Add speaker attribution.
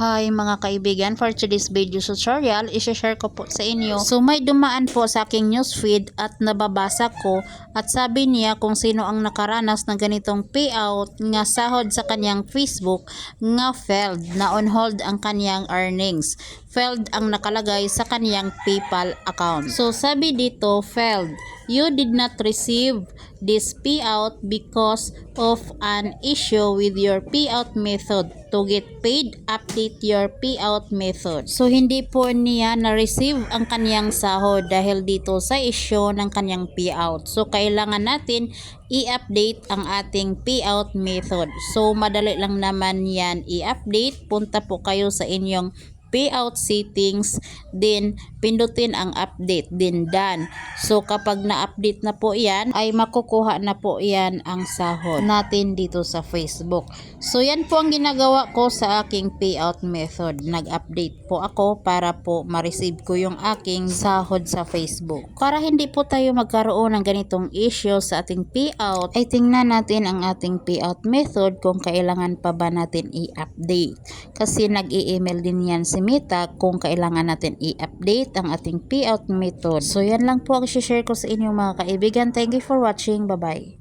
Speaker 1: Hi mga kaibigan, for today's video tutorial, isi-share ko po sa inyo. So may dumaan po sa aking newsfeed at nababasa ko at sabi niya kung sino ang nakaranas ng ganitong payout nga sahod sa kanyang Facebook nga failed na on hold ang kanyang earnings. Failed ang nakalagay sa kanyang PayPal account. So sabi dito, failed. You did not receive this payout because of an issue with your payout method. To get paid, update your payout method. So hindi po niya na-receive ang kanyang sahod dahil dito sa issue ng kanyang payout. So kailangan natin i-update ang ating payout method. So madali lang naman yan i-update. Punta po kayo sa inyong payout settings then pindutin ang update din done. So kapag na-update na po yan ay makukuha na po yan ang sahod natin dito sa Facebook. So yan po ang ginagawa ko sa aking payout method. Nag-update po ako para po ma-receive ko yung aking sahod sa Facebook. Para hindi po tayo magkaroon ng ganitong issue sa ating payout ay tingnan natin ang ating payout method kung kailangan pa ba natin i-update. Kasi nag-i-email din yan si Meta kung kailangan natin i-update ang ating payout method. So yan lang po ang share ko sa inyo mga kaibigan. Thank you for watching. Bye-bye.